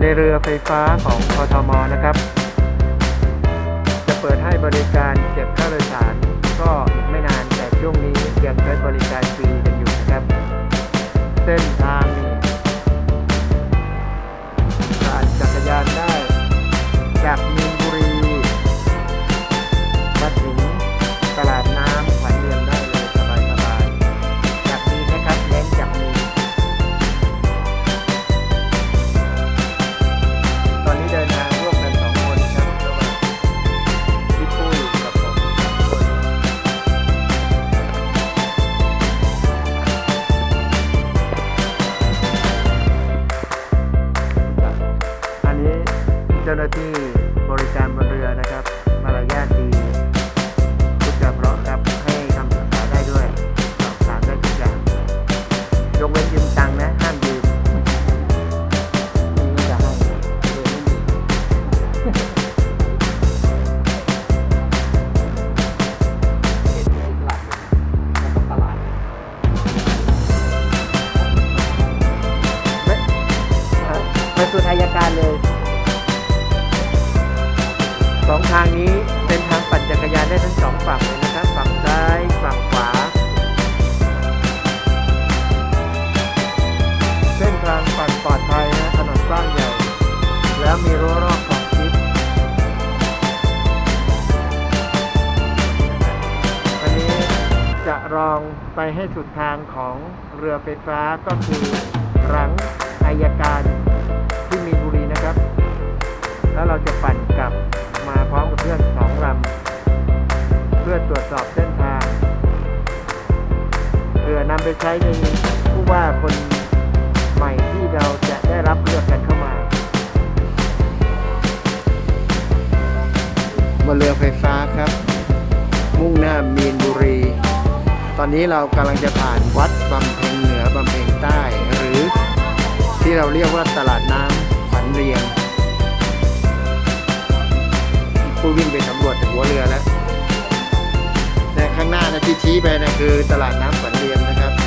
ในเรือไฟฟ้าของกทมนะครับาหน้าที่บริการบนเรือนะครับ มารยาทดีพูดจาเพราะครับ ให้คำปรึกษาได้ด้วยสอบถามได้ทุกอย่างยกเว้นยืมตังค์นะห้ามยืมนี่จะให้เออไม่มีไม่ฮะไปสุดอายการเลย สองทางนี้เป็นทางปั่นจักรยานได้ทั้งสองฝั่งเลยนะครับฝั่งซ้ายฝั่งขวา เส้นทางปั่นปลอดภัยนะถนนกว้างใหญ่ แล้วมีรั้วรอบขอบชิดอันนี้จะรองไปให้สุดทางของเรือไฟฟ้าก็คือรังอายการ ช้ในผู้ว่าคนใหม่ที่เราจะได้รับเลือกกันเข้ามาบนเรือไฟฟ้าครับ มุ่งหน้ามีนบุรี ตอนนี้เรากำลังจะผ่านวัดบำเพ็ญเหนือบำเพ็ญใต้ หรือที่เราเรียกว่าตลาดน้ำขวัญเรียงผู้วิ่งไปสำรวจจากหัวเรือแล้วแต่ข้างหน้านะที่ชี้ไปนะคือตลาดน้ำฝันเรียมนะครับ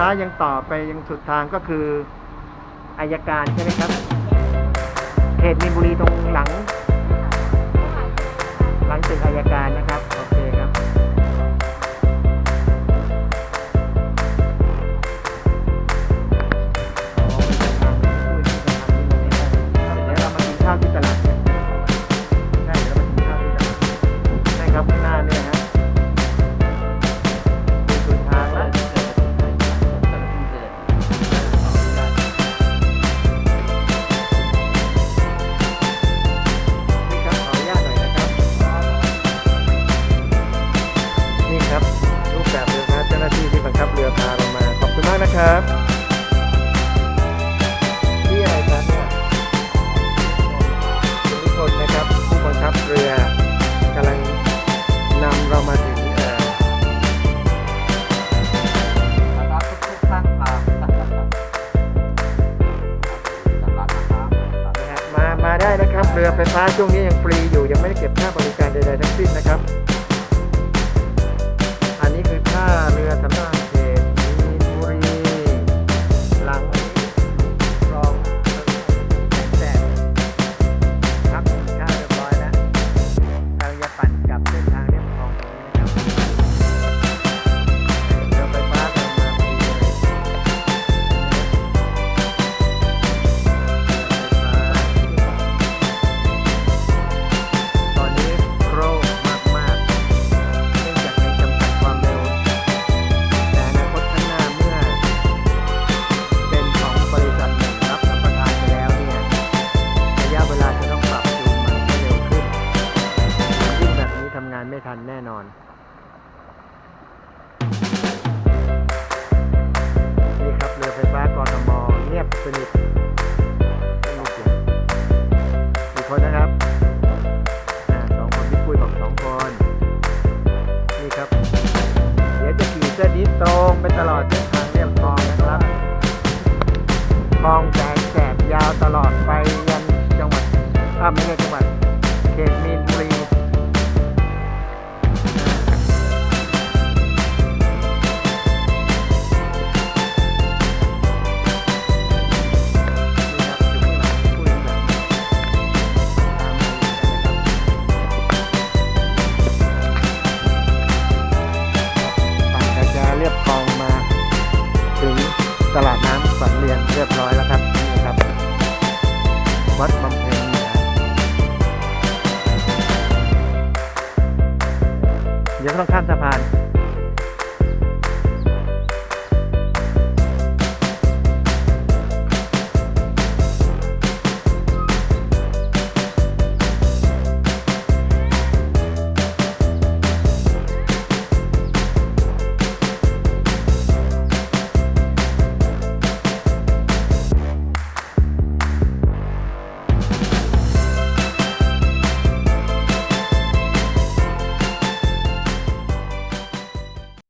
้ายังต่อไปยังสุดทางก็คืออายการใช่ไหมครับ เขตมีนบุรีตรงหลัง เรือกำลังนำเรามาถึงเอ่อรับทุกท่านครับตลานะครับมามาได้นะครับ เรือไฟฟ้าช่วงนี้ยังฟรีอยู่ยังไม่ได้เก็บค่าบริการใดๆทั้งสิ้นนะครับ อันนี้คือท่าเรือสำนักง ทันแน่นอน นี่ครับเรือไฟฟ้ากรทมเงียบสนิทไม่มีเสียงกี่คนนะครับอสองคนพี่ปุ้ยบอกสองคน นี่ครับ เดี๋ยวจะขี่เส้นนี้ตรงไปตลอดเส้นทางเรียบคลองนะครับคลองแสนแสบยาวตลอดไปยันจังหวัดอ่าไม่ใช่จังหวัด ตลาดน้ำสังเวียนเรียบร้อยแล้วครับนี่ครับ วัดบำเพ็ญเดี๋ยวต้องข้ามสะพาน